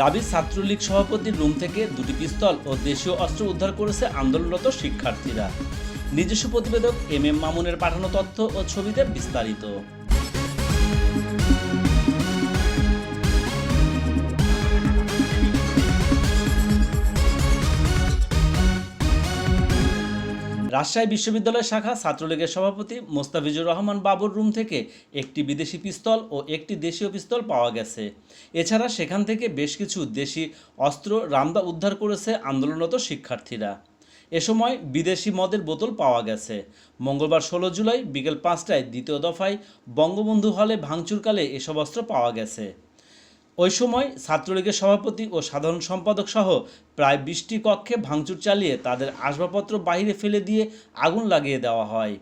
রাবি ছাত্রলীগ সভাপতির রুম থেকে দুটি পিস্তল ও দেশীয় অস্ত্র উদ্ধার করেছে আন্দোলনরত শিক্ষার্থীরা। নিজস্ব প্রতিবেদক এম এম মামুনের পাঠানো তথ্য ও ছবিতে বিস্তারিত। রাজশাহী বিশ্ববিদ্যালয় শাখা ছাত্রলীগের সভাপতি মোস্তাফিজুর রহমান বাবুর রুম থেকে একটি বিদেশি পিস্তল ও একটি দেশীয় পিস্তল পাওয়া গেছে। এছাড়া সেখান থেকে বেশ কিছু দেশি অস্ত্র রামদা উদ্ধার করেছে আন্দোলনরত শিক্ষার্থীরা। এ সময় বিদেশি মদের বোতল পাওয়া গেছে। মঙ্গলবার ষোলো জুলাই বিকেল পাঁচটায় দ্বিতীয় দফায় বঙ্গবন্ধু হলে ভাঙচুরকালে এসব অস্ত্র পাওয়া গেছে। ওই সময় ছাত্রলীগের সভাপতি ও সাধারণ সম্পাদক সহ প্রায় বিশটি কক্ষে ভাঙচুর চালিয়ে তাদের আসবাবপত্র বাইরে ফেলে দিয়ে আগুন লাগিয়ে দেওয়া হয়।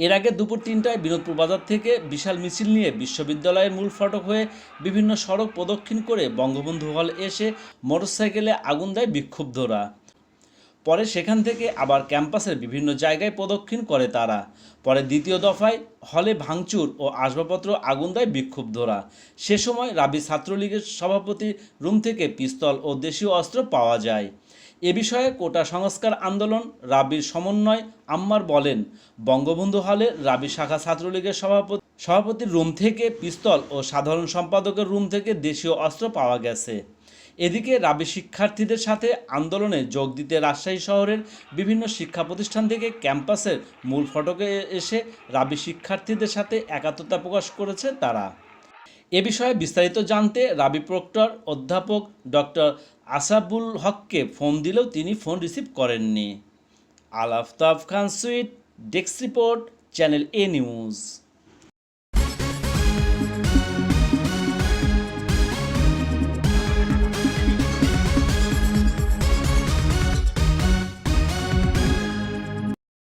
এর আগে দুপুর তিনটায় বিনোদপুর বাজার থেকে বিশাল মিছিল নিয়ে বিশ্ববিদ্যালয়ের মূল ফটক হয়ে বিভিন্ন সড়ক প্রদক্ষিণ করে বঙ্গবন্ধু হল এসে মোটরসাইকেলে আগুন দেয় বিক্ষুব্ধরা। পরে সেখান থেকে আবার ক্যাম্পাসের বিভিন্ন জায়গায় প্রদক্ষিণ করে তারা। পরে দ্বিতীয় দফায় হলে ভাঙচুর ও আসবাবপত্র আগুন দেয় বিক্ষুব্ধরা। সে সময় রাবি ছাত্রলীগের সভাপতি রুম থেকে পিস্তল ও দেশীয় অস্ত্র পাওয়া যায়। এ বিষয়ে কোটা সংস্কার আন্দোলন রাবির সমন্বয় আম্মার বলেন, বঙ্গবন্ধু হলে রাবি শাখা ছাত্রলীগের সভাপতি, সভাপতির রুম থেকে পিস্তল ও সাধারণ সম্পাদকের রুম থেকে দেশীয় অস্ত্র পাওয়া গেছে। এদিকে রাবি শিক্ষার্থীদের সাথে আন্দোলনে যোগ দিতে রাজশাহী শহরের বিভিন্ন শিক্ষা প্রতিষ্ঠান থেকে ক্যাম্পাসের মূল ফটকে এসে রাবি শিক্ষার্থীদের সাথে একাত্মতা প্রকাশ করেছে তারা। এ বিষয়ে বিস্তারিত জানতে রাবি প্রক্টর অধ্যাপক ডক্টর আসাবুল হককে ফোন দিলেও তিনি ফোন রিসিভ করেননি। Al Aftab Khan sweet, desk report, channel A news.